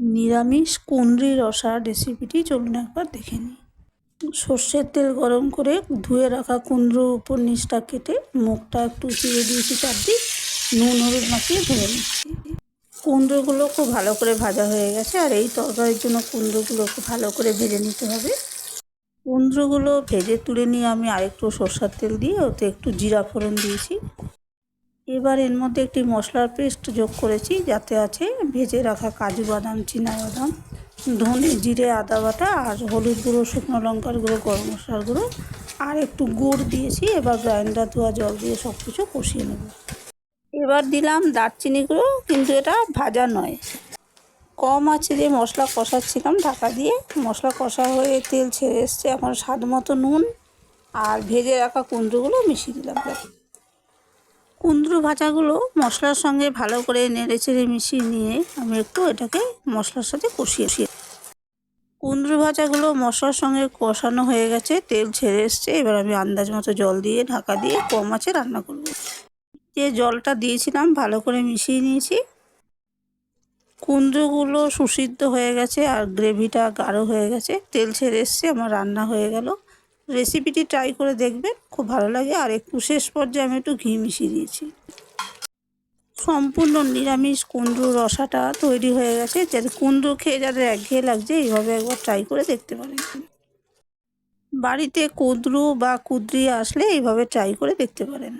নিরামিষ কুঁদরি রসা রেসিপিটি চলুন একবার দেখে নিই। সর্ষের তেল গরম করে ধুয়ে রাখা কুমড়োর উপর নিচটা কেটে মুখটা একটু চিড়ে দিয়েছি চারদিক। নুন, হলুদ মাখিয়ে ধুয়ে নিচ্ছি। কুমড়োগুলো খুব ভালো করে ভাজা হয়ে গেছে আর এই তরকারির জন্য কুমড়োগুলো খুব ভালো করে ভেজে নিতে হবে। কুমড়োগুলো ভেজে তুলে নিয়ে আমি আরেকটু সর্ষার তেল দিয়ে ওতে একটু জিরা ফোড়ন দিয়েছি। এবার এর মধ্যে একটি মশলার পেস্ট যোগ করেছি, যাতে আছে ভেজে রাখা কাজু বাদাম বাদাম, ধনে জিরে, আদা বাটা আর হলুদ গুঁড়ো, শুকনো লঙ্কার গুঁড়ো, গরম মশলার গুঁড়ো আর একটু গুড় দিয়েছি। এবার গ্রাইন্ডার, ধোয়া জল দিয়ে সব কিছু কষিয়ে নেব। এবার দিলাম দারচিনি গুঁড়ো, কিন্তু এটা ভাজা নয়। কম আছে যে মশলা কষাচ্ছিলাম ঢাকা দিয়ে। মশলা কষা হয়ে তেল ছেড়ে এসছে, এখন স্বাদ মতো নুন আর ভেজে রাখা কুমড়োগুলো মিশিয়ে দিলাম। কুমড়ো ভাজাগুলো মশলার সঙ্গে ভালো করে নেড়ে চেড়ে মিশিয়ে নিয়ে আমি একটু এটাকে মশলার সাথে কষিয়ে কুমড়ো ভাজাগুলো মশলার সঙ্গে কষানো হয়ে গেছে, তেল ছেড়ে এসছে। এবার আমি আন্দাজ মতো জল দিয়ে, ঢাকা দিয়ে কম আছে রান্না করব। যে জলটা দিয়েছিলাম, ভালো করে মিশিয়ে নিয়েছি। কুমড়োগুলো সুসিদ্ধ হয়ে গেছে আর গ্রেভিটা গাঢ় হয়ে গেছে। তেল ছেড়ে এসছে, আমার রান্না হয়ে গেল। রেসিপিটি ট্রাই করে দেখবেন, খুব ভালো লাগে। আর একটু শেষ পর্যায়ে আমি একটু ঘি মিশিয়ে দিয়েছি। সম্পূর্ণ নিরামিষ কুমড়ো রসাটা তৈরি হয়ে গেছে। যাতে কুমড়ো খেয়ে যাদের একঘেয়ে লাগছে, এইভাবে একবার ট্রাই করে দেখতে পারেন। বাড়িতে কুঁদরু বা কুদ্রি আসলে এইভাবে ট্রাই করে দেখতে পারেন।